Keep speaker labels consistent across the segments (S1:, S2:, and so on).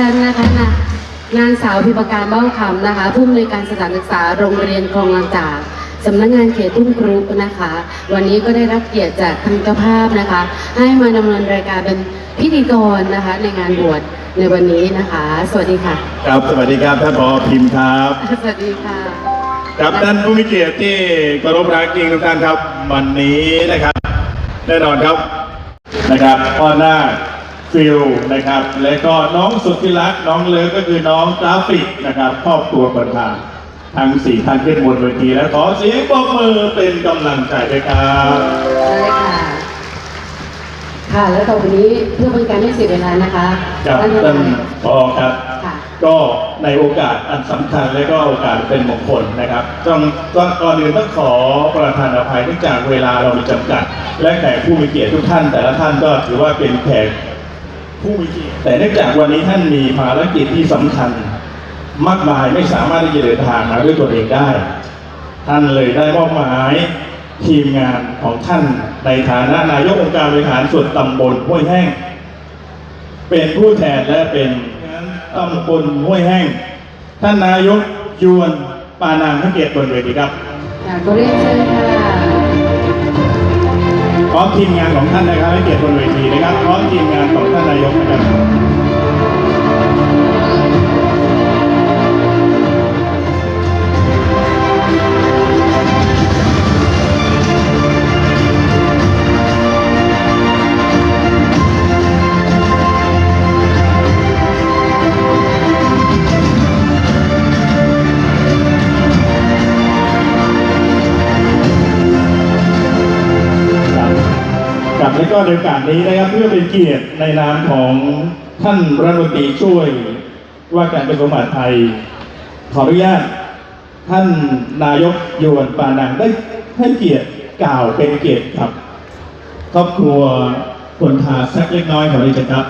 S1: ค่ะและดิฉันนะคะนะนางสาวพิมการเบ้าคำนะคะผู้อำนวยการสถานศึกษาโรงเรียนคลองลางจากสำนักงานเขตทุ่งครุนะคะ วันนี้ก็ได้รับเกียรติจากทางเจ้าภาพนะคะ ให้มาดำเนินรายการเป็นพิธีกรนะคะ ในงานบวชในวันนี้นะคะ สวัสดีค่ะ
S2: ครับสวัสดีครับท่านผอพิมพ์ครับ
S1: สวัสดีค่ะ
S2: ครับท่านผู้มีเกียรติที่เคารพรักจริงทุกท่านครับ วันนี้นะครับ แน่นอนครับนะครับพ่อหน้า ฟิลนะครับ และก็น้องสุดที่รักน้องเลิฟก็คือน้องกราฟิกนะครับครอบครัวประธานทั้งสี่ท่านขึ้นบนเวทีและขอเสียงปรบมือเป็นกำลังใจด้วยครับ
S1: ใช่ค่ะ ค่ะ แล้วต่อไปนี้เพื่อเป็นการไม่เสียเวลานะคะ
S2: ครับ
S1: ท่านประธา
S2: ท่าน
S1: น
S2: ผอครับ
S1: ค่ะ
S2: ก็ในโอกาสอันสำคัญและก็โอกาสเป็นมงคลนะครับต้องก็ก่อนอื่นต้องขอประทานอภัยเนื่องจากเวลาเรามีจำกัด และแขกผู้มีเกียรติทุกท่าน แต่ละท่านก็ถือว่าเป็นแขก ผู้มีเกียรติแต่เนื่องจากวันนี้ท่านมีภารกิจที่สำคัญ มากมายไม่สามารถที่จะเดินทางมาด้วยตัวเองได้ ท่านเลยได้มอบหมายทีมงานของท่านในฐานะนายกองค์การบริหารส่วนตำบลห้วยแห้ง เป็นผู้แทนและเป็นตำบลห้วยแห้ง ท่านนายกยวนปานางให้เกียรติบนเวทีครับ
S1: ค่ะก็เรียนเชิญค่ะ
S2: พร้อมทีมงานของท่านนะครับให้เกียรติบนเวทีนะครับพร้อมทีมงานของท่านนายกนะครับครับ ในโอกาสนี้นะครับเพื่อเป็นเกียรติในนามของท่านรัฐมนตรีช่วยว่าการกระทรวงมหาดไทย ขออนุญาตท่านนายกยวนปานังได้ให้เกียรติกล่าวเป็นเกียรติครับ ครอบครัวคนทาสักเล็กน้อยขอได้เชิญครับ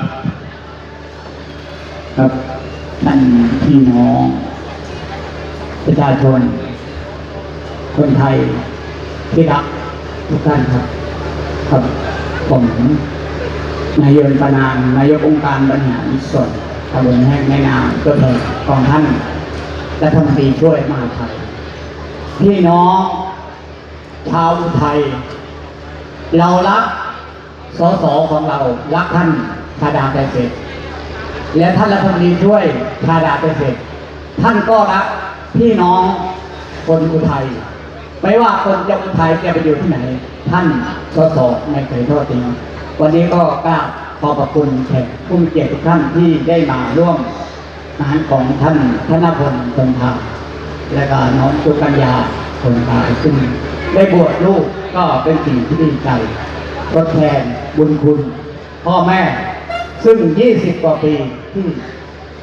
S3: ครับท่านพี่น้อง ประชาชน คนไทยที่รักทุกท่านครับครับ ผมนายนประนานนายกองค์การบริหารส่วนตำบลแห่งในนามตัวแทนของท่านรัฐมนตีช่วยมหาไทยพี่น้องชาวอุทัยเรารักสสของเรารักท่านชาดาไตรเสร็จและท่านรัฐมนตรีช่วยชาดาเป็นเสร็จท่านก็รักพี่น้องคนอุทัย ไม่ว่าคนจะอุทัยจะไปอยู่ที่ไหน ท่านสสไม่เคยทอดทิ้งวันนี้ก็กราบขอบพระคุณแขกผู้มีเกียรติทุกท่านที่ได้มาร่วมงานของท่านธนพลคนทาและก็น้องจุกัญญาคนทายซึ่งได้บวชลูกก็เป็นสิ่งที่ดีใจทดแทนบุญคุณ พ่อแม่ ซึ่ง 20 กว่าปีที่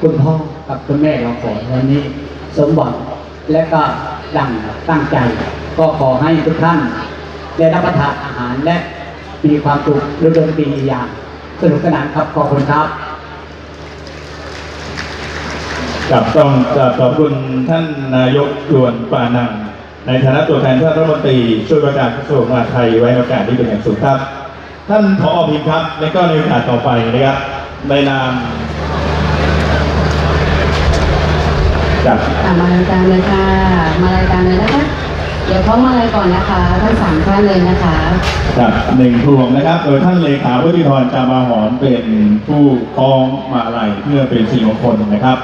S3: คุณพ่อกับคุณแม่เราขอวันนี้ สมหวังและก็ดังตั้งใจ ก็ขอให้ทุกท่านได้รับประทานอาหารและมีความสุขฤดูปีอย่างสนุกสนานครับขอบคุณครับ
S2: กับต้องกราบขอบคุณท่านนายกยวนปานังในฐานะตัวแทนท่านรัฐมนตรีช่วยว่าการกระทรวงมหาดไทยไว้ในโอกาสนี้เป็นอย่างสูงครับ ท่านผอพิมพ์ครับและก็ในโอกาสต่อไปนะครับในนามจาก
S1: ค่ะมารายการเลยค่ะ มารายการเลยนะคะ เดี๋ยวเข้ามาอะไรก่อนนะคะทั้งสามท่านเลยนะคะ
S2: จากหนึ่งพวงนะครับ โดยท่านเลขาวุฒิธรจามาหอนเป็นผู้คล้องมาลัยเพื่อเป็นสิริมงคลนะครับ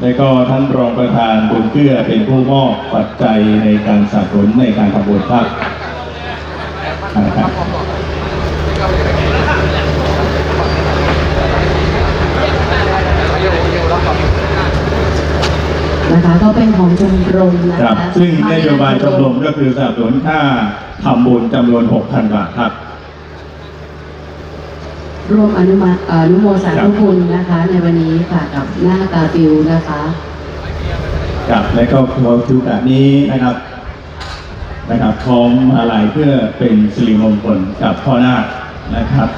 S2: และก็ท่านรองประธานบุญเกื้อเป็นผู้มอบปัจจัยในการสนับสนุนในการทำบุญครับนะครับ
S1: นะคะ ก็เป็นของชมรมนะ
S2: ครั
S1: คะ
S2: บ ซึ่งนโยบายชมรมก็คือสนับสนุนค่าทำบุญจำนวน 6,000 บาทครับ
S1: ร่วมอนุมาเอ่ออนุโมสาธุคุณนะคะ ในวันนี้ค่ะกับหน้ากาฟิวนะคะ
S2: กับและก็ขอถือโอกาสนี้นะครับนะครับพร้อมอะไรเพื่อเป็นสิริมงคลกับพ่อนาคนะครับ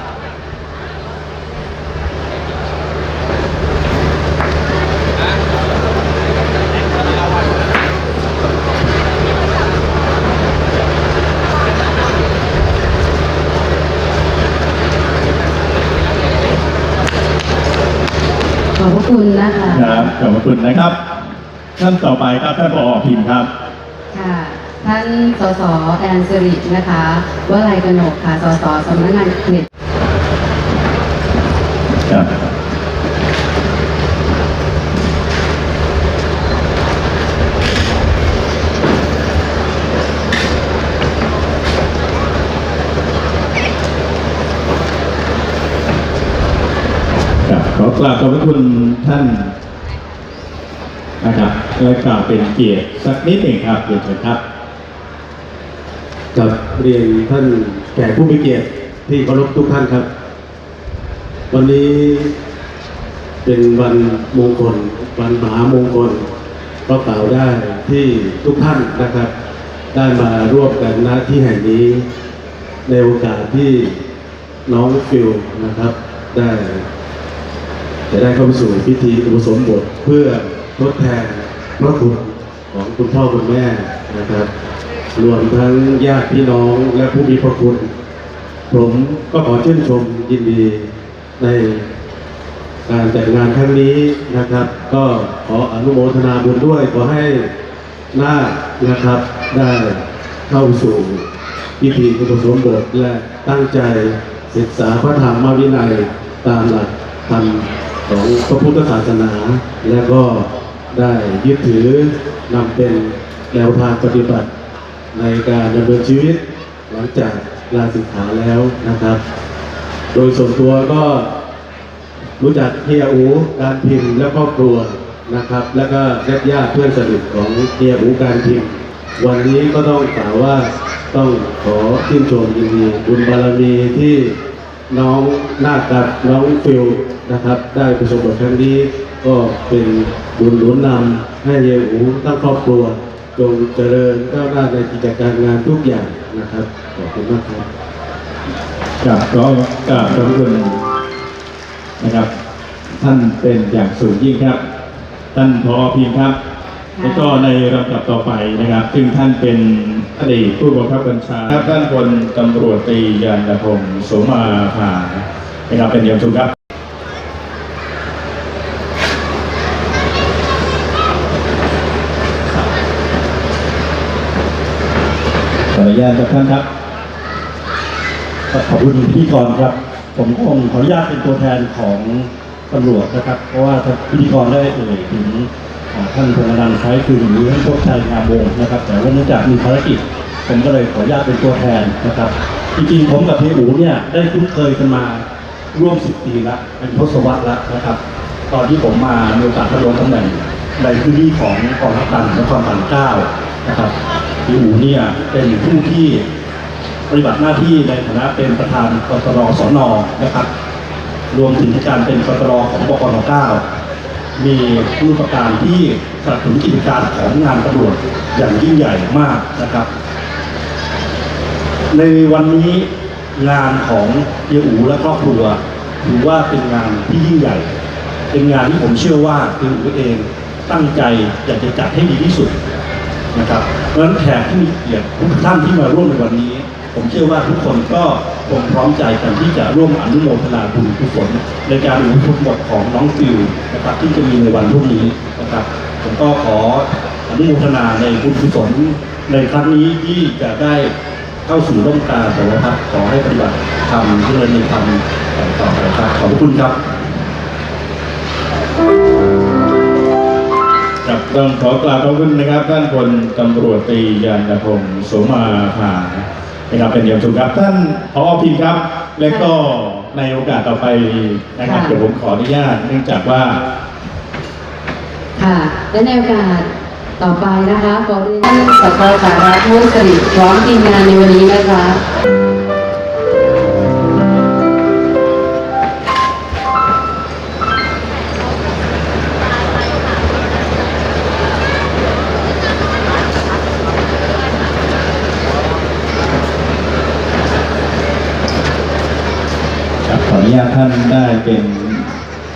S1: อบพระคุณนะคะ
S2: ครับขอบคุณนะครับ ท่านต่อไปครับท่านผอพิมพ์ครับ
S1: ค่ะ ท่านสสแอนสิรินะคะวลัยกนกค่ะ สสสำนักงานเขต
S2: ครับ ค รับขอกราบขอบพระคุณท่านนะครับและกล่าวเป็นเกียรติสักนิดหนึ่งครับเรียนเชิญครับ
S4: กับเรียนท่านแขกผู้มีเกียรติที่เคารพทุกท่านครับ วันนี้เป็นวันมงคล วันมหามงคลก็กล่าวได้ที่ทุกท่านนะครับ ได้มาร่วมกันณที่แห่งนี้ ในโอกาสที่น้องฟิลนะครับ ได้ จะได้เข้าไปสู่พิธีอุปสมบทเพื่อทดแทนพระคุณของคุณพ่อคุณแม่นะครับรวมทั้งญาติพี่น้องและผู้มีพระคุณ ผมก็ขอชื่นชมยินดีในการจัดงานครั้งนี้นะครับ ก็ขออนุโมทนาบุญด้วยขอให้น้านะครับได้เข้าสู่พิธีอุปสมบทและตั้งใจศึกษาพระธรรมวินัยตามหลักธรรม ของพระพุทธศาสนา และก็ได้ยึดถือนำเป็นแนวทางปฏิบัติในการดำเนินชีวิต หลังจากลาสิกขาแล้วนะครับ โดยส่วนตัวก็รู้จักเฮียอูการพิมพ์และครอบครัวนะครับ แล้วก็ญาติญาติเพื่อนสนิทของเฮียอูการพิมพ์ วันนี้ก็ต้องกล่าวว่าต้องขอชื่นชมยินดีบุญบารมีที่ น้องนาคกับน้องฟิลนะครับ ได้ประสบผลครั้งนี้ก็เป็นบุญหนุนนำให้เฮียอูทั้งครอบครัวจงเจริญก้าวหน้าในกิจการงานทุกอย่างนะครับขอบคุณมากครับ
S2: ครับก็กราบขอบคุณนะครับ ท่านเป็นอย่างสูงยิ่งครับ ท่านพอพิมพ์ครับ แล้วก็ในลำดับต่อไปนะครับ ซึ่งท่านเป็นอดีตผู้บังคับบัญชาท่านพลตำรวจตรียานพงศ์สมาภานะครับเป็นอย่างสูงครับขออนุญาตครับท่านครับ
S5: ขอบคุณพิธีกรครับ ผมคงขออนุญาตเป็นตัวแทนของตำรวจนะครับ เพราะว่าพิธีกรได้เอ่ยถึง ท่านพงษ์อนันใช้คือหรือท่านโชคชัยงามวงนะครับ แต่ว่าเนื่องจากมีภารกิจผมก็เลยขออนุญาตเป็นตัวแทนนะครับ จริงๆผมกับเฮียอูเนี่ยได้คุ้นเคยกันมาร่วมสิบปีละเป็นทศวรรษล้วนะครับ ตอนที่ผมมามีโอกาสดำรงตำแหน่งในพื้นที่ของกองทัพการนครบาลเก้านะครับเฮียอูเนี่ยเป็นผู้ที่ปฏิบัติหน้าที่ในฐานะเป็นประธานกตรสนนะครับ รวมถึงการเป็นกตรของบกน9มีผู้ ประการที่สนับสนุนกิจการของงานตำรวจอย่างยิ่งใหญ่มากนะครับ ในวันนี้งานของเฮียอูและครอบครัวถือว่าเป็นงานที่ยิ่งใหญ่ เป็นงานที่ผมเชื่อว่าเฮียอูเองตั้งใจอยากจะจัดให้ดีที่สุดนะครับเพราะฉะนั้นแขกที่มีเกียรติทุกท่านที่มาร่วมในวันนี้ ผมเชื่อว่าทุกคนก็คงพร้อมใจกันที่จะร่วมอนุโมทนาบุญกุศลในการอุทิศบทของน้องฟิวนะครับที่จะมีในวันพรุ่งนี้นะครับผมก็ขออนุโมทนาในบุญกุศลในครั้งนี้ที่จะได้เข้าสู่ร่มกาสวพัฒน์ขอให้ปฏิบัติธรรมเจริญในธรรมต่อไปครับขอบคุณครับ
S2: ครับต้องขอกราบขอบคุณนะครับท่านพลตำรวจตรียานพงศ์สมาภา นะครับเป็นอย่างสูกครับท่านพอพิมพ์ครับ และก็ในโอกาสต่อไปนะครับ
S1: ค่ะ
S2: เดี๋ยวผมขออนุญาตเนื่องจากว่า
S1: ค่ะ และในโอกาสต่อไปนะคะขอเรียนท่านสสสาระพุทธสิริพร้อมทีมงานในวันนี้นะคะ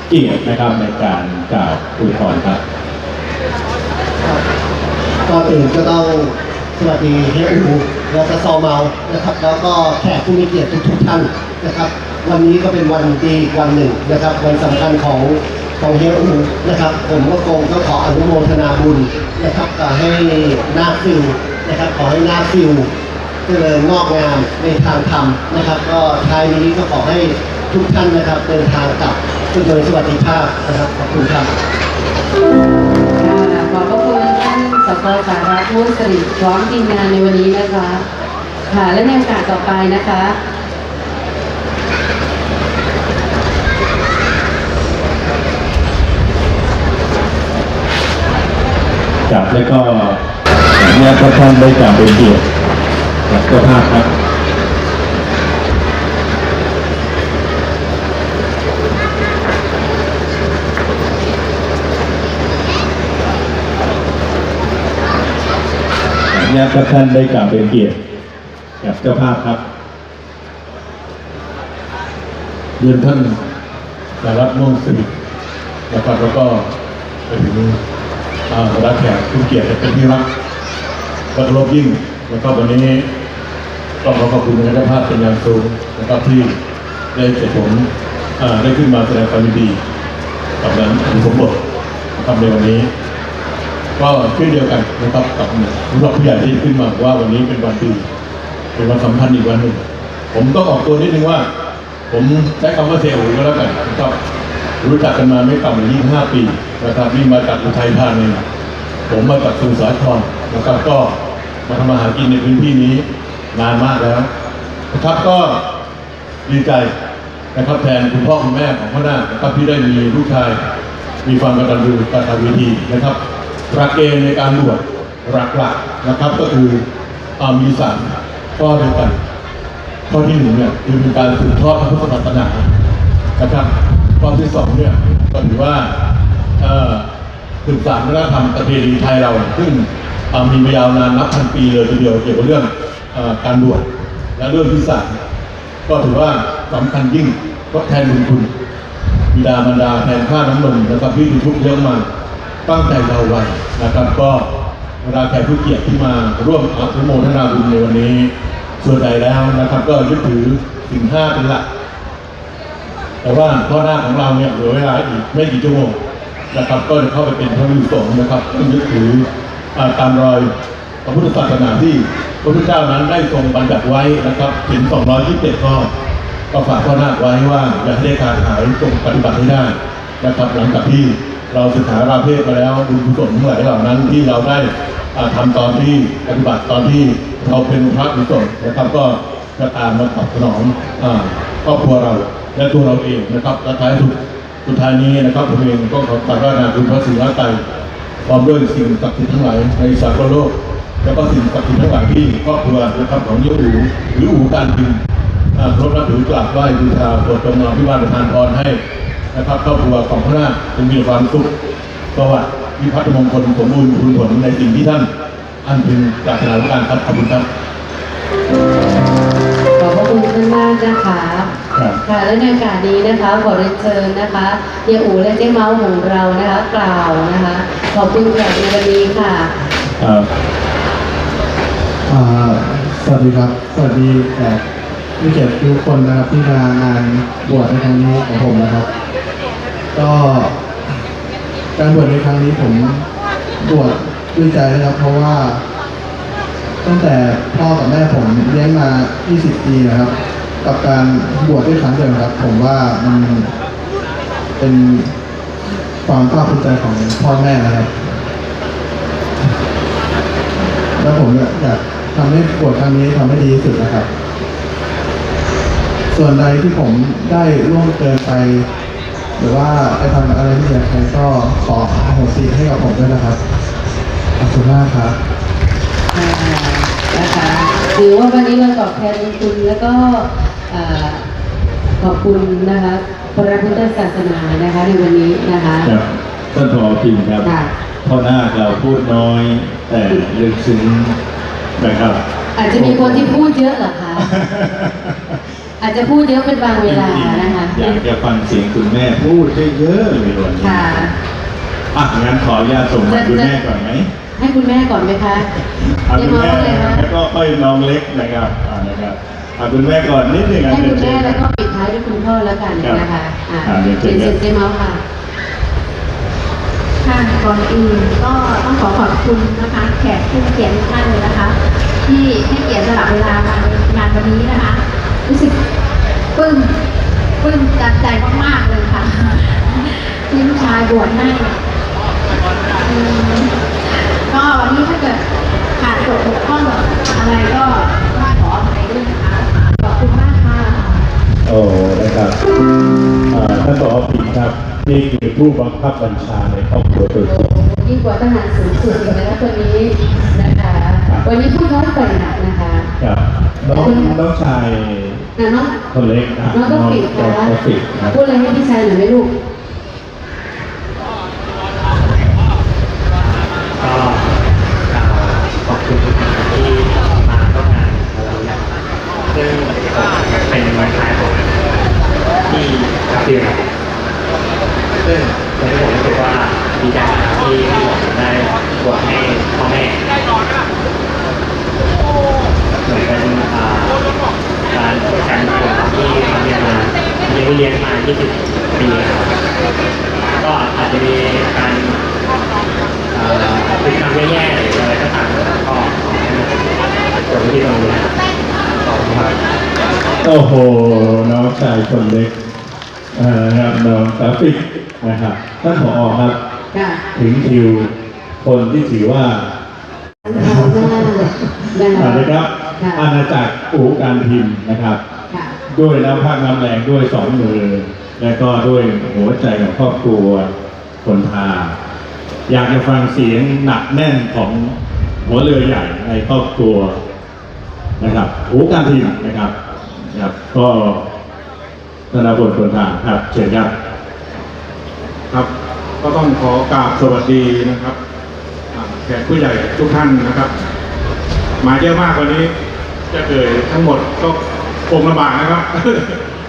S2: เกียรตินะครับในการกล่าวอวยพรครับ
S6: ก่อนอื่นก็ต้องสวัสดีเฮียอูและกระซอเมานะครับ แล้วก็แขกผู้มีเกียรติทุกท่านนะครับ วันนี้ก็เป็นวันดีวันหนึ่งนะครับ วันสำคัญของของเฮียอูนะครับ ผมก็คงต้องขออนุโมทนาบุญนะครับก็ให้นาฟิวนะครับขอให้นาฟิวเจริญงอกงามในทางธรรมนะครับ ก็ท้ายนี้ก็ขอให้ทุกท่านนะครับเดินทางกลับ โดยสวัสดิภาพนะครับขอบคุณครับ
S1: ค่ะขอบพระคุณท่านสกสาระพูดสริพร้อมทีมงานในวันนี้นะคะ ค่ะและในโอกาสต่อไปนะคะ
S5: จับแล้วก็เนี่ยพระท่านได้กล่าวเป็นเกียรติกับเจ้าภาพครับ นี่ยพระท่านได้กล่าวเป็นเกียรติกับเจ้าภาพครับ
S7: เรียนท่านสารัตน์ม่วงสิรินะครับแล้วก็ไปถึงอ่ารักแขกผู้เกียรติเป็นที่รักและเคารพยิ่งแล้วก็วันนี้ต้องขอขอบคุณเจ้าภาพเป็นอย่างสูงนะครับที่ได้เกียรติผมได้ขึ้นมาแสดงความยินดีกับนอุปสมบทนะครับในวันนี้ ก็เช่นเดียวกันนะครับกับสำหรับผู้ใหญ่ที่ขึ้นมาว่าวันนี้เป็นวันดีเป็นวันสำคัญอีกวันหนึ่งผมต้องออกตัวนิดนึงว่า ผมใช้คำว่าเซลล์ก็แล้วกันนะครับรู้จักกันมาไม่ต่ำกว่า25 ปีนะครับนี่มาจากอุทัยธานีผมมาจากสมุทรสาครนะครับก็มาทำมาหากินในพื้นที่นี้นานมากแล้วนะครับก็ดีใจนะครับแทนคุณพ่อคุณแม่ของพ่อหน้านะครับที่ได้มีลูกชายมีความกตัญญูกตเวทีนะครับ หลักเกณฑ์ในการบวชหลักๆนะครับ ก็คืออามีสามข้อเดียวกันข้อที่หนึ่งเนี่ยคือเป็นการสืบทอดพระพุทธศาสนานะครับข้อที่สองเนี่ยก็ถือว่าสืบสานวัฒนธรรมประเพณีไทยเรา ซึ่งอ่อมีมายาวนานนับพันปีเลยทีเดียวเกี่ยวกับเรื่องอการบวชและเรื่องที่สามก็ถือว่าสำคัญยิ่งทดแทนบุญคุณบิดามารดาแทนข้าน้ำนมนะครับที่ทุกข์เยอะมา ตั้งแต่เราวัยนะครับก็เวลาแขกผู้เกียรติที่มาร่วมอนุโมทนาบุญในวันนี้ ส่วนใหญ่แล้วนะครับ ก็ยึดถือสิ่งห้าเป็นหลักแต่ว่าข้อหน้าของเราเนี่ยเหลือเวลาอีกไม่กี่ชั่วโมงนะครับก็จะเข้าไปเป็นพระวิสงฆ์นะครับซึ่งยึดถืออ่าตามรอยพระพุทธศาสนาที่พระพุทธเจ้านั้นได้ทรงบัญญัติไว้นะครับถึง 227 ข้อก็ฝากข้อหน้าไว้ว่าอย่าให้ได้ขาดหายจงปฏิบัติให้ได้นะครับหลังจากที่ เราศึกษาราเพศมาแล้วบุญกุศลทั้งหลายเหล่านั้นที่เราได้อ่าทำตอนที่ปฏิบัติตอนที่เราเป็นพระกุศลนะครับก็จะตามมาตอบสนองอ่าครอบครัวเราและตัวเราเองนะครับและท้ายสุดสุดท้ายนี้นะครับผมเองก็ขอกราบนาคุณพระศรีรัตน์พร้อมด้วยสิ่งศักดิ์สิทธิ์ทั้งหลายในสากลโลกแล้วก็สิ่งศักดิ์สิทธิ์ทั้งหลายที่ครอบครัวนะครับของยี่อูหรืออูการบินอ่าครบนับถือกราบไหว้บูชาโปรดจงนอนพิวานประทานพรให้ นะครับครอบครัวของพระนาคจงมีความสุขสวัสดิ์มีพัฒมงคลสมบูรณ์คุณผลในสิ่งที่ท่าน อันพึงจากนาธิการครับขอบคุณครับ
S1: ขอบพระคุณท่านมากนะคะ
S5: ครับ
S1: ค่ะและในโอกาสนี้นะคะขอเรียนเชิญนะคะเฮียอูและเจ๊เมาส์ของเรานะคะกล่าวนะคะ ขอบคุณแขกในวันนี้ค่ะ
S5: ครับ
S8: อ่าสวัสดีครับสวัสดีแขกผู้เกียรติทุกคนนะครับที่มางานบวชในครั้งนี้ของผมนะครับ ก็การบวชในครั้งนี้ผมบวชด้วยใจนะครับ เพราะว่า ตั้งแต่พ่อกับแม่ผมเลี้ยงมา 20 ปีนะครับ กับการบวชด้วยครั้งเดียวนะครับ ผมว่ามันเป็นความภาคภูมิใจของพ่อแม่นะครับ แล้วผมอยากทำให้บวชครั้งนี้ทำให้ดีที่สุดนะครับ ส่วนใดที่ผมได้ล่วงเกินไป หรือว่าไปทำอะไรที่อยากใครก็ขออโหสิให้กับผมด้วยนะครับขอบคุณมากครับ
S1: อ่านะคะถือว่าวันนี้เราตอบแทนบุญคุณแล้วก็อ่าขอบคุณนะคะพระพุทธศาสนานะคะในวันนี้นะคะ
S5: ครับท่านผอพิมพ์ครับ
S1: ค่ะ
S5: พ่อนาคเราพูดน้อย แต่ลึกซึ้งนะครับ
S1: อาจจะมีคนที่พูดเยอะเหรอคะ อาจจะพูดเยอะเป็นบางเวลานะคะ
S5: อยากจะฟังเสียงคุณแม่พูดเยอะๆเลยวันนี้
S1: ค่ะ
S5: อะงั้นขออนุญาตส่งมาคุณแม่ก่อนไหม
S1: ให้คุณแม่ก่อนไหมคะ
S5: เอา
S1: เจ๊
S5: คุณ
S1: เมา
S5: แม่
S1: ส์เลยคะ
S5: แล้วก็ค่อยน้องเล็กนะครับอ่านะครับเอาคุณแม่ก่อนนิดหนึ่งอะ
S1: ให้คุณ
S5: เชิ
S1: แม่
S5: ญ
S1: แล้วก็ปิดท้ายด้วยคุณพ่อแล้วกันนะคะอ่า
S5: อ่าเดี๋ยวเชิ
S1: เป็น
S5: ญ
S1: เซนเจเมาส์ค่ะ
S9: ก่อนอื่นก็ต้องขอขอบคุณนะคะ แขกผู้มีเกียรติทุกท่านเลยนะคะ ที่ให้เกียรติสละเวลามาในงานวันนี้นะคะ รู้สึกปลื้มปลื้มจากใจมากๆเลยค่ะที่ลูกชายบวชให้อืมก็วันนี้ถ้าเกิดขาดตกบกพร่องอะไรก็ขออภัยด้วยนะคะขอบคุณมากค่ะ
S2: โอ้นะครับอ่าท่านบอกผิดครับนี่คือผู้บังคับบัญชาในครอบครัวตัวจริง
S1: ยิ่งกว่าทหารสูงสุดอีกนะคะตัวนี้นะคะ วันนี้พูดน้อยไปหนักนะคะ
S2: ครับน้องน้องชาย
S1: อะน้อง
S2: คนเล็กนะ
S1: น้องต้องปิด
S2: น้
S1: นะ
S2: องต้องปิดครับ
S1: พูดอะไรให้พี่ชายหน่อยไหมลูก
S3: ก็กล่าวขอบคุณทุกท่านที่มาร่วมงานกับเราอย่างซึ่งเป็นวันคล้ายของที่กับเดือนซึ่งตอนนี้ผมรู้สึกว่าดีใจนะครับที่ที่ผมได้บวชให้พ่อแม่เหมือนเป็นอ่าการทดแทนบุญที่เราเรียนมาเรีย นเรียนมา20ปีครับก็อาจจะมีการเอ่อพฤติกรรมแย่ๆหรืออะไรก็ตามนะครับก็ขอให้มันจบที่ตรงนี้นะครับขอบคุณครับ
S2: โอ้โห น้องชายคนเล็กเอ่อนะครับน้องกราฟิกนะครับท่านผอครับ
S1: ค่ะ
S2: ถึงคิวคนที่ถือว่า
S1: นะคะ
S2: อ่านะครับ
S1: ค่ะ
S2: อาณาจักรอูการพิมพ์นะครับ
S1: ค่ะ
S2: ด้วยน้ำพักน้ำแรงด้วยสองมือ และก็ด้วยหัวใจของครอบครัวคนทาอยากจะฟังเสียงหนักแน่นของหัวเรือใหญ่ในครอบครัวนะครับหูการพิมนะครับนะครับ ก็ธนาบทคนทาครับเชิญครับ
S10: ครับ ก็ต้องขอกราบสวัสดีนะครับแขกผู้ใหญ่ทุกท่านนะครับ มาเยอะมากวันนี้จะเอ่ยทั้งหมดก็ คงลำบากนะครับ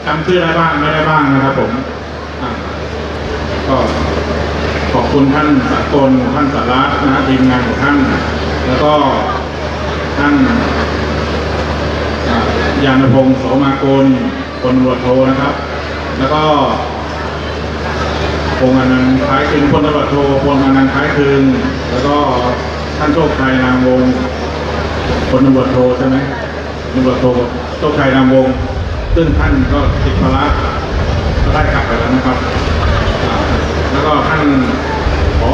S10: จำชื่อได้บ้างไม่ได้บ้างนะครับผมก็ขอบคุณท่านสากลท่านสารัตนะทีมงานของท่าน แล้วก็ท่านยานพงศ์โสมาโกลคนตรวจโทนะครับ แล้วก็พงอนันต์คล้ายคลึงพลตำรวจโทพลอนันต์คล้ายคลึงแล้วก็ท่านโชคชัยนามวงพลตำรวจโทใช่ไหม ตำรวจโทโชคชัยนามวงศ์ซึ่งท่านก็ติดภาระก็ได้กลับไปแล้วนะครับอ่าแล้วก็ท่านผอ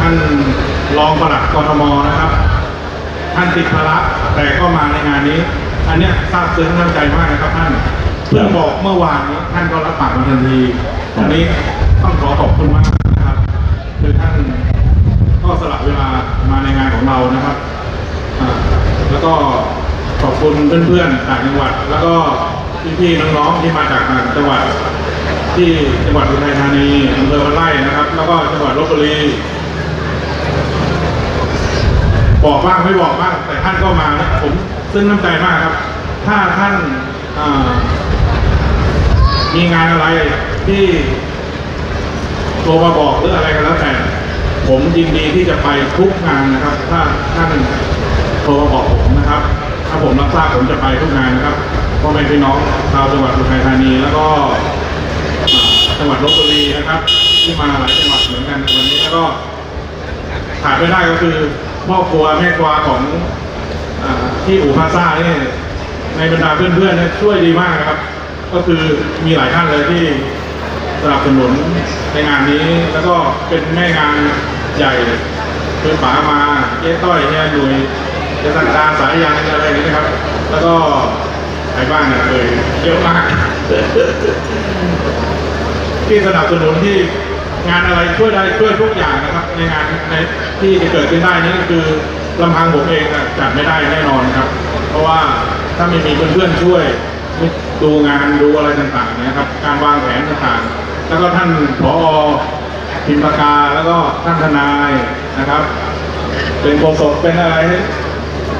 S10: ท่านรองปลัดกทมนะครับ ท่านติดภาระแต่ก็มาในงานนี้ อันเนี้ยซาบซึ้งน้ำใจมากนะครับท่านเพิ่งบอกเมื่อวานนี้ท่านก็รับปากมาทันทีอันนี้ต้องขอขอบคุณมากนะครับ คือท่าน ก็สละเวลามาในงานของเรานะครับ แล้วก็ขอบคุณเพื่อนๆต่างจังหวัด แล้วก็พี่ๆน้องๆที่มาจากต่างจังหวัด ที่จังหวัดอุทัยธานีอำเภอวันไร่นะครับ แล้วก็จังหวัดลบบุรีบอกบ้างไม่บอกบ้างแต่ท่านก็มานะผมซึ่งน้ำใจมากครับ ถ้าท่านมีงานอะไรที่โทรมาบอกหรืออะไรก็แล้วแต่ ผมยินดีที่จะไปทุกงานนะครับ ถ้าท่านโทรมาบอกผมนะครับ ถ้าผมรับทราบผมจะไปทุกงานนะครับพ่อแม่พี่น้องชาวจังหวัดอุทัยธานี แล้วก็จังหวัดลบบุรีนะครับ ที่มาหลายจังหวัดเหมือนกันในวันนี้แล้วก็ขาดไม่ได้ก็คือพ่อครัวแม่ครัวของอที่อู่พาซ่านี่ในบรรดาเพื่อนๆนี่ช่วยดีมากนะครับ ก็คือมีหลายท่านเลยที่สนับสนุนในงานนี้แล้วก็เป็นแม่งาน ใหญ่คือป๋ามาเจ๊ต้อยเนี่ยหนุ่ยเจสันดาสายยันอะไรอย่างนี้นะครับ แล้วก็ใครบ้างเนี่ยเอ่ยเยอะมาก ที่สนับสนุนที่งานอะไรช่วยได้ช่วยทุกอย่างนะครับในงานในที่จะเกิดขึ้นได้นี่คือลำพังผมเองอะจัดไม่ได้แน่นอนครับ เพราะว่าถ้าไม่มีเพื่อนๆช่วยดูงานดูอะไรต่างๆนะครับ การวางแผนต่างๆ แล้วก็ท่านผอ พิมพากาแล้วก็ท่านทนายนะครับ เป็นโฆษกเป็นอะไร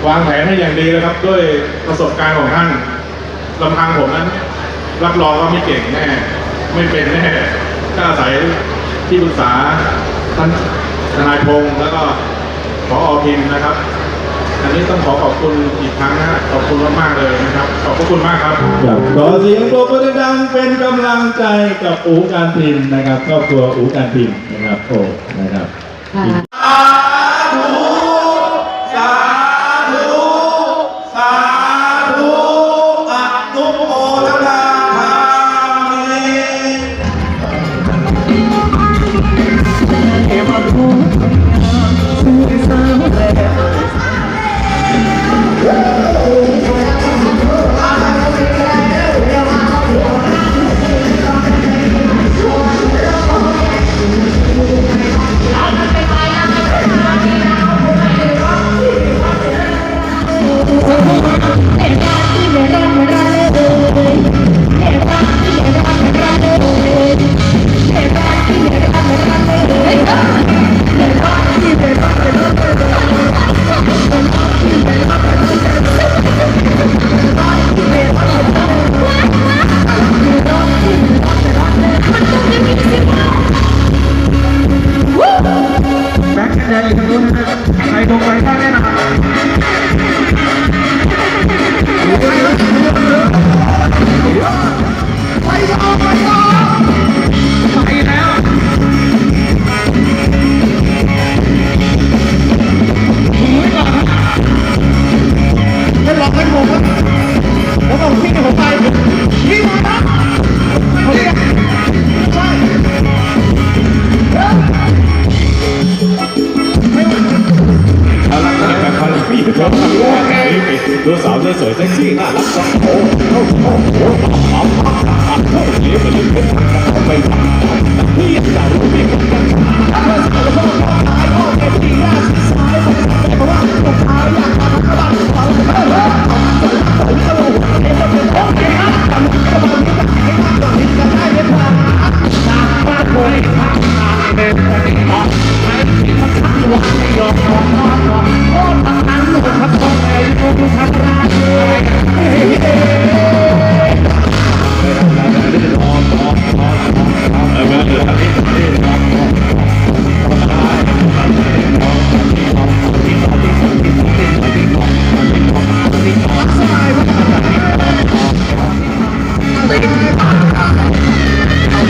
S10: วางแผนให้อย่างดีเลยครับ ด้วยประสบการณ์ของท่านลำพังผมนั้น รับรองว่าไม่เก่งแน่ไม่เป็นแน่ก็อาศัยที่ปรึกษาท่านทนายพงศ์แล้วก็ขออพิมพ์นะครับ อันนี้ต้องขอขอบคุณอีกครั้งนะฮะขอบคุณมากๆเลยนะครับ ขอบพระคุณมากครับ
S11: ครับขอเสียงปรบมือดังๆเป็นกำลังใจกับอูการพิมพ์นะครับครอบครัวอูการพิมพ์นะครับโอ้นะครับ
S1: ค่ะ
S11: สา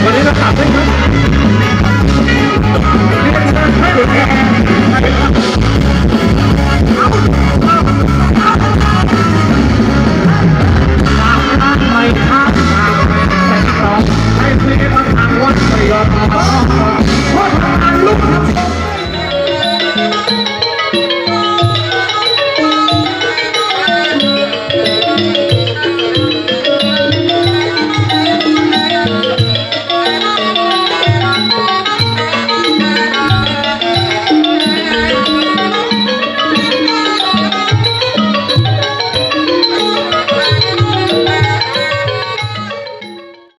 S11: วันนี้
S12: เราขับได้ไหม